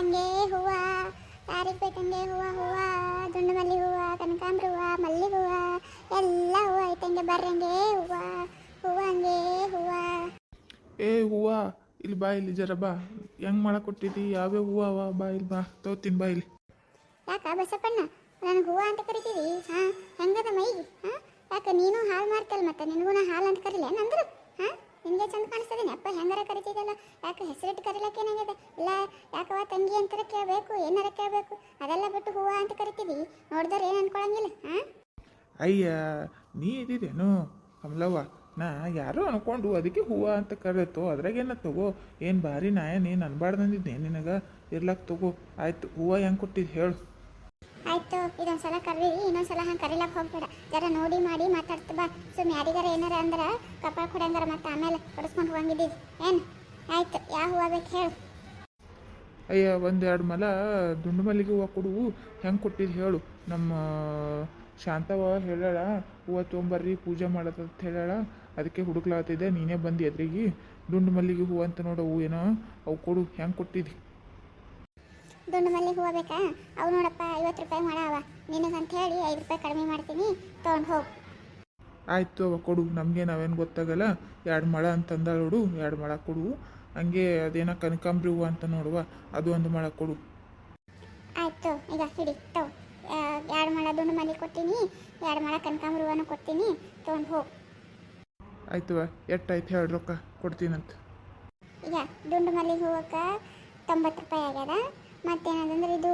ಹಂಗೆ ಹೂವ ಯಾರಿಗೆ ಬೇಕಂಗೆ ಹೂವ ಹೂವ ದುಂಡು ಮಲ್ಲಿ ಹೂವ ಕನಕಾಂಬ್ರ ಹೂವ ಮಲ್ಲಿ ಹೂವ ಎಲ್ಲ ಹೂವ ಐತಂಗೆ ಬರ್ರಂಗೆ ಹೂವ ಹೂವ ಹಂಗೆ ಹೂವ. ಏ ಹೂವ ಇಲ್ಲಿ ಬಾ ಇಲ್ಲಿ ಜರ ಬಾ. ಹೆಂಗ್ ಮಾಡಕ್ ಕೊಟ್ಟಿದ್ದಿ ಯಾವ್ಯಾವ ಹೂವ ಅವ? ಬಾ ಇಲ್ಲಿ ಬಾ ತೋತಿನ್ ಬಾ ಇಲ್ಲಿ. ಯಾಕ ಬಸಪ್ಪಣ್ಣ ನನಗೆ ಹೂವ ಅಂತ ಕರಿತೀವಿ ಹಾ ಹೆಂಗದ ಮೈ ಹಾ ಯಾಕ ನೀನು ಹಾಲು ಮಾರ್ತಲ್ಲ ಮತ್ತೆ ನಿನಗೂ ನಾ ಹಾಲು ಅಂತ ಕರಿಲ್ಲ ನಂದ್ರು ಹಾ? ನಿನಗೆ ಚಂದ ಕಾಣಿಸ್ತದೇನೆ ಅಪ್ಪ ಹೆಂಗಾರ ಕರಿತಿದ್ದಲ್ಲ ಯಾಕೆ ಹೆಸರಿಟ್ಟು ಕರಿಲಕ್ಕೆ ಏನಾಗಿದೆ? ಇಲ್ಲ ಯಾಕವ ತಂಗಿ ಅಂತಾರ ಕೇಳಬೇಕು, ಏನಾರ ಕೇಳಬೇಕು. ಅದೆಲ್ಲ ಬಿಟ್ಟು ಹೂವ ಅಂತ ಕರಿತೀವಿ. ನೋಡಿದ್ರೆ ಏನು ಅನ್ಕೊಳಂಗಿಲ್ಲ ಹಾಂ ಅಯ್ಯ, ನೀ ಇದ್ದೀರೇನು ಕಮಲವ್ವ, ನಾ ಯಾರೋ ಅನ್ಕೊಂಡು ಅದಕ್ಕೆ ಹೂವ ಅಂತ ಕರೆತು. ಅದ್ರಾಗೇನ ತಗೋ? ಏನು ಭಾರಿ ನಾಯ ನೀನು ಅನ್ಬಾರ್ದು ಅಂದಿದ್ದೆ ನಿನಗೆ ಇರ್ಲಕ್ಕ ತಗೋ. ಆಯ್ತು, ಹೂವು ಹೆಂಗೆ ಕೊಟ್ಟಿದ್ದು ಹೇಳು. ಆಯ್ತು ಇದೊಂದು ಸಲ ಕರೀರಿ, ಇನ್ನೊಂದ್ಸಲ ಹಂಗೆ ಕರೀಲಕ್ಕೆ ಹೋಗ್ಬೇಡ. ಜರ ನೋಡಿ ಮಾಡಿ ಮಾತಾಡ್ತ ಬಾ. ಸುಮ್ಮನೆ ಯಾರಿಗಾರ ಏನಾರ ಅಂದ್ರೆ ಕಪಾಳ ಕೊಡಂಗಾರ ಮತ್ತೆ ಆಮೇಲೆ ಕೊಡಿಸ್ಕೊಂಡು ಹೋಗಂಗಿದ್ದೀವಿ ಏನು? ಆಯ್ತು ಯಾವ ಹೂವು ಬೇಕು ಹೇಳು. ಅಯ್ಯ ಒಂದೆರಡು ಮಲ ದುಂಡು ಮಲ್ಲಿಗೆ ಹೂವು ಕೊಡು. ಹೆಂಗೆ ಕೊಟ್ಟಿದ್ದು ಹೇಳು. ನಮ್ಮ ಶಾಂತವ ಹೇಳಾಳ, ಹೂವು ತೊಗೊಂಬರ್ರಿ, ಪೂಜೆ ಮಾಡತ್ತಂತ ಹೇಳಾಳ. ಅದಕ್ಕೆ ಹುಡುಕ್ಲಾತಿದ್ದೆ. ನೀನೇ ಬಂದು ಎದ್ರಿಗೆ. ದುಂಡು ಮಲ್ಲಿಗೆ ಹೂವು ಅಂತ ನೋಡು ಹೂವು ಏನೋ. ಅವು ಕೊಡು. ಹೆಂಗೆ ಕೊಟ್ಟಿದ್ದಿ ದುಂಡು ಮಲ್ಲಿಗೆ ಹೂವು ಬೇಕಾ? ಅವು ನೋಡಪ್ಪ ಐವತ್ತು ರೂಪಾಯಿ ಮಾಡವ ನಿನಗಂತ ಹೇಳಿ ಐದು ರೂಪಾಯಿ ಕಡಿಮೆ ಮಾಡ್ತೀನಿ ತೊಗೊಂಡು ಹೋಗು. ಆಯಿತು ಅವ ಕೊಡು. ನಮಗೆ ನಾವೇನು ಗೊತ್ತಾಗಲ್ಲ. ಎರಡು ಮಳ ಅಂತಂದ ನೋಡು ಎರಡು ಮಳ ಕೊಡು. ಹಂಗೆ ಅದೇನೋ ಕನಕಾಂಬ್ರಿ ಹೂವು ಅಂತ ನೋಡುವ ಅದು ಒಂದು ಮಳ ಕೊಡು. ಆಯ್ತು ಈಗ ಹಿಡಿ ತಗೋ. ಎರಡು ಮಳ ದುಂಡು ಮಲ್ಲಿಗೆ ಕೊಡ್ತೀನಿ ಎರಡು ಮಳ ಕನಕಾಂಬ್ರಿ ಹೂವನ್ನು ಕೊಡ್ತೀನಿ ತೊಗೊಂಡು ಹೋಗು. ಎಟ್ ಎಷ್ಟಾಯ್ತು ಎರಡು ರೊಕ್ಕ ಕೊಡ್ತೀನಂತ. ಈಗ ದುಂಡು ಮಲ್ಲಿಗೆ ಹೂವಕ್ಕೆ ತೊಂಬತ್ತು ರೂಪಾಯಿ ಆಗ್ಯದ. ಮತ್ತೇನದಂದ್ರೆ ಇದು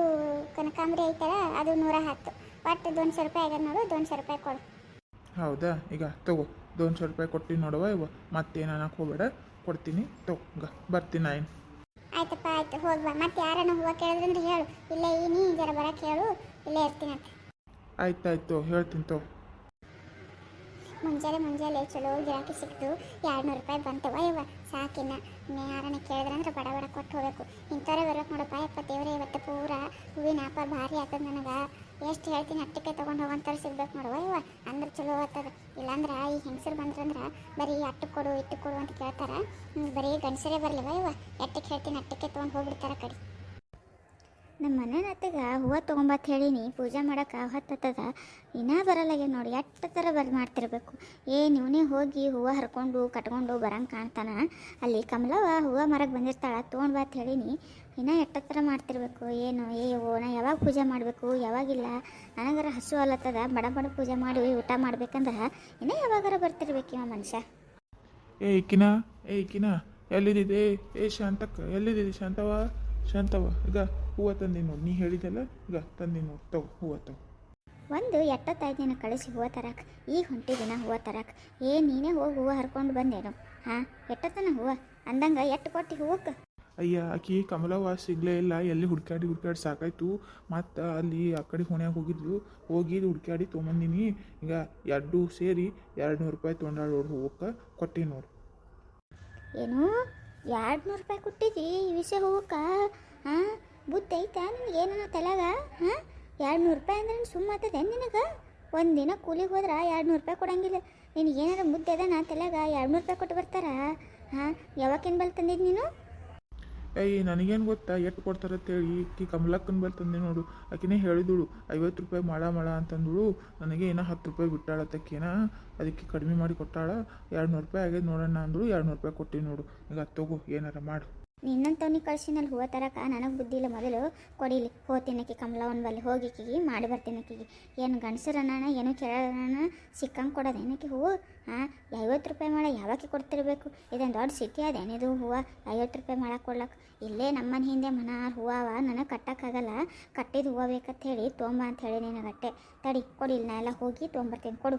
ಕನಕಾಂಬರಿ ಐತಲ್ಲ ಅದು ನೂರ ಹತ್ತು ಒಟ್ಟು ಸಾವಿರ ರೂಪಾಯಿ ಆಗ್ಯದ ನೋಡು ಸಾವಿರ ರೂಪಾಯಿ ಕೊಡು. ಹೌದಾ? ಈಗ ತಗೋ ಸಾವಿರ ರೂಪಾಯಿ ಕೊಟ್ಟಿ ನೋಡುವ ಇವ ಮತ್ತೇನು ಅನ್ನಕ್ಕೆ ಹೋಗ್ಬೇಡ ಕೊಡ್ತೀನಿ ತಗೋ ಬರ್ತೀನಿ ಆಯ್ತು ಏನು ಆಯ್ತಪ್ಪ ಆಯ್ತು ಹೋಗ್ಬಾ ಮತ್ತೆ ಯಾರನ್ನ ಹೂವು ಕೇಳಿದ್ರಂದ್ರೆ ಹೇಳು. ಇಲ್ಲೇ ನೀ ಜರ ಬರಕ್ಕೆ ಹೇಳು ಇಲ್ಲೇ ಇರ್ತೀನಿ ಆಯ್ತು ಆಯ್ತಾಯ್ತು ಹೇಳ್ತೀನಿ ತಗೋ. ಮುಂಜಾನೆ ಮುಂಜಾನೆ ಚಲೋ ಗಿರಾಕಿ ಸಿಕ್ತು ಎರಡುನೂರು ರೂಪಾಯಿ ಬಂತವ ಇವ ಸಾಕಿನ್ನ. ಯಾರನ್ನ ಕೇಳಿದ್ರಂದ್ರೆ ಬಡ ಬಡ ಕೊಟ್ಟು ಹೋಗ್ಬೇಕು. ಇಂಥವ್ರೆ ಬರ್ಬೇಕು ನೋಡಪ್ಪ, ಯಪ್ಪ ದೇವ್ರೆ, ಇವತ್ತು ಪೂರ ಹೂವಿನ ವ್ಯಾಪಾರ ಭಾರಿ ಆಗ್ತದೆ ನನಗೆ. ಎಷ್ಟು ಹೇಳ್ತೀನಿ ಅಟ್ಟಕ್ಕೆ ತೊಗೊಂಡು ಹೋಗೋಂಥವ್ರು ಸಿಗ್ಬೇಕು ನೋಡುವ ಇವ ಅಂದ್ರೆ ಚಲೋ ಆಗ್ತದ. ಇಲ್ಲಾಂದ್ರೆ ಈ ಹೆಂಗಸರು ಬಂದ್ರಂದ್ರೆ ಬರೀ ಅಟ್ಟು ಕೊಡು, ಇಟ್ಟು ಕೊಡು ಅಂತ ಕೇಳ್ತಾರ. ಬರೀ ಗಂಡಸರೇ ಬರಲಿವ ಇವ ಎಟ್ಟಕ್ಕೆ ಹೇಳ್ತೀನಿ ಅಟ್ಟಕ್ಕೆ ತೊಗೊಂಡು ಹೋಗ್ಬಿಡ್ತಾರ ಕಡೆ. ನಮ್ಮ ಮನೆ ನತ್ತೆಗೆ ಹೂವು ತೊಗೊಂಬತ್ತು ಹೇಳೀನಿ ಪೂಜೆ ಮಾಡೋಕೆ ಹತ್ತದ, ಇನ್ನೂ ಬರಲ್ಲಗೆ ನೋಡಿ ಎಷ್ಟು ಥರ ಬರ್ ಮಾಡ್ತಿರ್ಬೇಕು. ಏ ನೀವನೇ ಹೋಗಿ ಹೂವು ಹರ್ಕೊಂಡು, ಕಟ್ಕೊಂಡು ಬರಂಗೆ ಕಾಣ್ತಾನ? ಅಲ್ಲಿ ಕಮಲವ ಹೂವು ಮರಕ್ಕೆ ಬಂದಿರ್ತಾಳೆ, ತೊಗೊಂಡು ಅಂತ ಹೇಳೀನಿ ಇನ್ನೂ ಎಷ್ಟು ಥರ ಮಾಡ್ತಿರ್ಬೇಕು? ಏನು, ಏ ನಾ ಯಾವಾಗ ಪೂಜೆ ಮಾಡಬೇಕು? ಯಾವಾಗಿಲ್ಲ? ನನಗಾರ ಹಸು ಅಲ್ಲತ್ತದ ಬಡ ಬಡ ಪೂಜೆ ಮಾಡಿ ಊಟ ಮಾಡ್ಬೇಕಂದ್ರೆ ಇನ್ನೂ ಯಾವಾಗಾರ ಬರ್ತಿರ್ಬೇಕು ಇವ ಮನುಷ್ಯ. ಏ, ಇಕ್ಕಿನ ಏ, ಇಕ್ಕಿನ ಎಲ್ಲಿದ್ದಿದೆ ಏ ಶಾಂತಕ್ಕ ಎಲ್ಲಿದ್ದಿದೆ ಶಾಂತವ ಶಾಂತವ ಈಗ ಹೂವು ತಂದೆ ನೋಡು ನೀ ಹೇಳಿದೆಲ್ಲ ಈಗ ತಂದಿ ನೋಡು ತಗೋ ಹೂವು ತಗೋ ಒಂದು ಎಟ್ಟೊತ್ತಾಯ್ತು ನೀನು ಕಳಿಸಿ ಹೂವು ತರಕ್ಕೆ ಈಗ ಹೊಂಟಿದಿನ ಹೂವು ತರಕ್ಕೆ ಏ ನೀನೇ ಹೋಗಿ ಹೂವು ಹರ್ಕೊಂಡು ಬಂದೇನು? ಹಾಂ ಎಟ್ಟತನ ಹೂವು? ಅಂದಂಗೆ ಎಟ್ಟು ಕೊಟ್ಟು ಹೂವಕ್ಕೆ? ಅಯ್ಯ ಆಕಿ ಕಮಲವ್ವ ಸಿಗ್ಲೇ ಇಲ್ಲ ಎಲ್ಲಿ ಹುಡ್ಕ್ಯಾಡಿ ಹುಡ್ಕಾಡಿ ಸಾಕಾಯ್ತು. ಮತ್ತು ಅಲ್ಲಿ ಆ ಕಡೆ ಹೋಣ್ಯಾಗ ಹೋಗಿದ್ಲು ಹೋಗಿ ಹುಡ್ಕ್ಯಾಡಿ ತೊಗೊಂಬಂದಿನಿ. ಈಗ ಎರಡು ಸೇರಿ ಎರಡು ನೂರು ರೂಪಾಯಿ ತೊಗೊಂಡಾಳ ನೋಡು ಹೂವಕ್ಕೆ ಕೊಟ್ಟಿ ನೋಡು ಏನು? ಎರಡು ನೂರು ರೂಪಾಯಿ ಕೊಟ್ಟಿದ್ದಿ ಈ ವಿಷಯ ಹೂವಕ್ಕೆ? ಹಾಂ? ಬುದ್ಧಿ ಐತಾ, ನಿನಗೆ ಏನೋ ತಲೆಗ? ಹಾಂ? ಎರಡು ನೂರು ರೂಪಾಯಿ ಅಂದ್ರೆ ಸುಮ್ಮ ಆತದೆ ನಿನಗೆ? ಒಂದು ದಿನ ಕೂಲಿಗೆ ಹೋದ್ರೆ ಎರಡು ನೂರು ರೂಪಾಯಿ ಕೊಡಂಗಿಲ್ಲ. ನಿನಗೆ ಏನಾರ ಮುದ್ದೆ ಅದ ನಾ ತಲೆಗ ಎರಡು ನೂರು ರೂಪಾಯಿ ಕೊಟ್ಟು ಬರ್ತಾರ? ಹಾಂ? ಯಾವಾಗಿನ ಬಲ್ ತಂದಿದ್ದು ನೀನು? ಏಯ್, ನನಗೇನು ಗೊತ್ತಾ? ಎಷ್ಟು ಕೊಡ್ತಾರೆ ಅಂತೇಳಿ, ಈಕಿ ಕಮಲಕ್ಕನ ಬಲ್ ತಂದೆ ನೋಡು. ಆಕಿನೇ ಹೇಳಿದಳು, ಐವತ್ತು ರೂಪಾಯಿ ಮಾಡ ಮಾಡ ಅಂತಂದಳು. ನನಗೆ ಏನೋ ಹತ್ತು ರೂಪಾಯಿ ಬಿಟ್ಟಾಳತ್ತಕ್ಕೇನ ಅದಕ್ಕೆ ಕಡಿಮೆ ಮಾಡಿ ಕೊಟ್ಟಾಳ. ಎರಡು ನೂರು ರೂಪಾಯಿ ಆಗ್ಯದ ನೋಡೋಣ ಅಂದಳು ಎರಡು ನೂರು ರೂಪಾಯಿ ಕೊಟ್ಟಿವಿ ನೋಡು. ಈಗ ತಗೋ, ಏನಾರ ಮಾಡು. ನಿನ್ನಂತವ್ನಿಗೆ ಕಳ್ಸಿನಲ್ಲಿ ಹೂವು ತರಕ, ನನಗೆ ಬುದ್ಧಿ ಇಲ್ಲ. ಮೊದಲು ಕೊಡಿಲಿ ಹೋತಿನಕ್ಕೆ ಕಮಲವನ್ ಬಲ್ಲಿ ಹೋಗಿಕಿಗಿ ಮಾಡಿ ಬರ್ತೀನಕಿಗಿ ಏನು ಗಂಡಸರನ್ನ ಏನು ಕೇಳೋಣ ಸಿಕ್ಕಂಗೆ ಕೊಡೋದು ಏನಕ್ಕೆ ಹೂವು? ಹಾಂ, ಐವತ್ತು ರೂಪಾಯಿ ಮಾಡ ಯಾವಾಗೆ ಕೊಡ್ತಿರ್ಬೇಕು. ಇದೊಂದು ದೊಡ್ಡ ಸಿಟಿ ಅದೇನಿದು ಹೂವು? ಐವತ್ತು ರೂಪಾಯಿ ಮಾಡಕ್ಕೆ ಕೊಡ್ಲಕ್ಕೆ ಇಲ್ಲೇ ನಮ್ಮನ ಹಿಂದೆ ಮನ ಹೂವ ನನಗೆ ಕಟ್ಟೋಕ್ಕಾಗಲ್ಲ ಕಟ್ಟಿದ ಹೂವು ಬೇಕಂತ ಹೇಳಿ, ತೊಂಬ ಅಂತ ಹೇಳಿ ನಿನಗಟ್ಟೆ. ತಡಿ ಕೊಡಿಲ್ಲ ನಾ ಎಲ್ಲ ಹೋಗಿ ತೊಗೊಂಬರ್ತೀನಿ ಕೊಡು.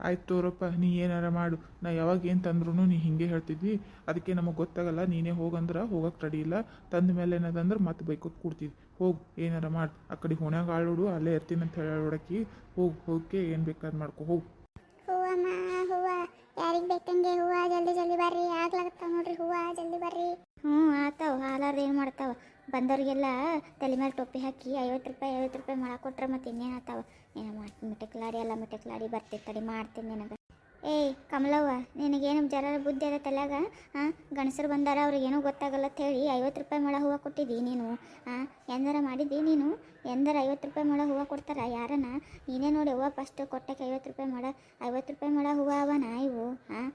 ಆಯ್ತು ತೋರಪ್ಪ, ನೀ ಏನಾರ ಮಾಡು. ನಾ ಯಾವಾಗ ಏನು ತಂದ್ರೂ ನೀ ಹಿಂಗೆ ಹೇಳ್ತಿದ್ವಿ ಅದಕ್ಕೆ ನಮಗೆ ಗೊತ್ತಾಗಲ್ಲ, ನೀನೇ ಹೋಗಂದ್ರೆ ಹೋಗಕ್ಕೆ ರೆಡಿ ಇಲ್ಲ. ತಂದ ಮೇಲೆ ಏನದಂದ್ರೆ ಮತ್ತೆ ಬೈಕೋತ್ ಕೂಡ್ತಿದ್ವಿ ಹೋಗು, ಏನಾರ ಮಾಡು. ಆ ಕಡೆ ಹೊಣ್ಯಾಗ ಆಳೋಡು ಅಲ್ಲೇ ಇರ್ತೀನಿ ಅಂತ ಹೇಳಿ ಹೋಗಿ ಹೋಗು ಏನು ಬೇಕಾದ್ರೆ ಮಾಡ್ಕೊ, ಹೋಗು. ಯಾರಿಗೆ ಬೇಕಂಗೆ ಹೂವ, ಜಲ್ದಿ ಜಲ್ದಿ ಬರ್ರಿ. ಆಗ್ಲಾಗತ್ತಾವ ನೋಡ್ರಿ ಹೂವ, ಜಲ್ದಿ ಬರ್ರಿ. ಹ್ಞೂ ಆತಾವ ಹಾಲಾರ್ದು ಏನು ಮಾಡ್ತಾವ? ಬಂದವ್ರಿಗೆಲ್ಲ ತಲೆ ಮೇಲೆ ಟೊಪ್ಪಿ ಹಾಕಿ ಐವತ್ತು ರೂಪಾಯಿ ಐವತ್ತು ರೂಪಾಯಿ ಮಾಡಕ್ಕೆ ಕೊಟ್ರೆ ಮತ್ತೆ ಇನ್ನೇನು ಆತಾವ ಏನೋ ಮಾಡ್ತೀನಿ ಮಿಟಕ್ಲಾಡಿ ಎಲ್ಲ ಮಿಟಕ್ಲಾಡಿ ಬರ್ತೀನಿ ತಡಿ ಮಾಡ್ತೀನಿ ನಿನಗೆ. ಏಯ್, ಕಮಲವ್ವ, ನಿನಗೇನು ಜರ ಬುದ್ಧಿ ಅದ ತಲೆಯಾಗ? ಹಾಂ ಗಣಸರು ಬಂದಾರ, ಅವ್ರಿಗೇನೂ ಗೊತ್ತಾಗಲ್ಲ ಅಂತ ಹೇಳಿ ಐವತ್ತು ರೂಪಾಯಿ ಮೊಳ ಹೂವು ಕೊಟ್ಟಿದ್ದಿ ನೀನು. ಹಾಂ ಎಂದರ ಮಾಡಿದ್ದಿ ನೀನು? ಎಂದರ ಐವತ್ತು ರೂಪಾಯಿ ಮೊಳ ಹೂವು ಕೊಡ್ತಾರ? ಯಾರನ್ನ ನೀನೇ ನೋಡಿ ಹೂವು ಫಸ್ಟ್ ಕೊಟ್ಟಕ್ಕೆ ಐವತ್ತು ರೂಪಾಯಿ ಮೊಳ, ಐವತ್ತು ರೂಪಾಯಿ ಮೊಳ ಹೂವು ಅವನ ಇವು ಹಾಂ